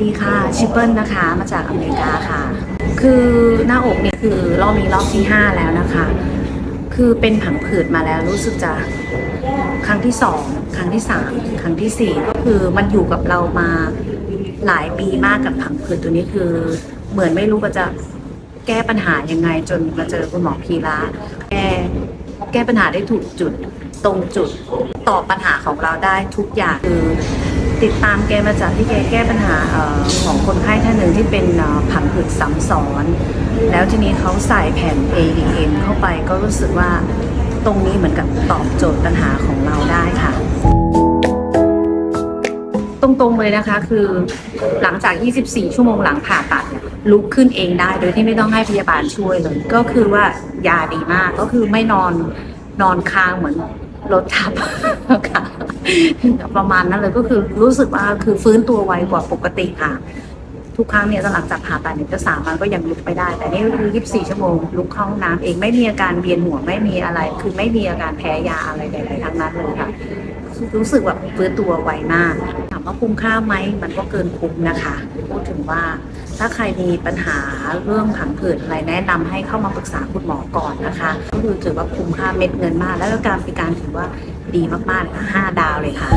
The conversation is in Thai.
ดีค่ะ ชิปเปิลนะคะ มาจากอเมริกาค่ะ คือหน้าอกเนี่ยคือรอบนี้รอบที่ 5 แล้วนะคะ คือเป็นผังผืดมาแล้วรู้สึกจะครั้งที่ 2 ครั้งที่ 3 ครั้งทีสี่ 4 ก็คือมันอยู่กับเรามาหลายปีมากกับผังผืดตัวนี้คือเหมือนไม่รู้ว่าจะแก้ปัญหายังไงจนมาเจอคุณหมอพีระแก้แก้ปัญหาได้ถูกจุดตรงจุดตอบปัญหาของเราได้ทุกอย่างคือ ติดตามแกมาจากที่แกแก้ปัญหาออของคนไข้ท่านหนึ่งที่เป็นผังผืดซ้ำซ้อน แล้วทีนี้เขาใส่แผ่น ADM เข้าไปก็รู้สึกว่าตรงนี้เหมือนกับตอบโจทย์ปัญหาของเราได้ค่ะ ตรงๆเลยนะคะคือหลังจาก 24 ชั่วโมงหลังผ่าตัดลุกขึ้นเองได้โดยที่ไม่ต้องให้พยาบาลช่วยเลย ก็คือว่ายาดีมากก็คือไม่นอนนอนค้างเหมือนรถทับค่ะ ประมาณนั้นเลยก็คือรู้สึกว่าคือฟื้นตัวไวกว่าปกติค่ะ ทุกครั้งเนี่ยหลังจากผ่าตัดเนี่ยจะสามวันก็ยังลุกไปได้ แต่นี่คือ24 ชั่วโมงลุกเข้าห้องน้ำเองไม่มีอาการเวียนหัวไม่มีอะไร คือไม่มีอาการแพ้ยาอะไรใดๆทั้งนั้นเลยค่ะ รู้สึกแบบฟื้นตัวไวมากถามว่าคุ้มค่าไหมมันก็เกินคุ้มนะคะพูดถึงว่าถ้าใครมีปัญหาเรื่องผังผืดอะไรแนะนำให้เข้ามาปรึกษาคุณหมอก่อนนะคะ ก็คือถือว่าคุ้มค่าเม็ดเงินมาก แล้วก็การบริการถือว่า ดีมากๆค่ะห้าดาวเลยค่ะ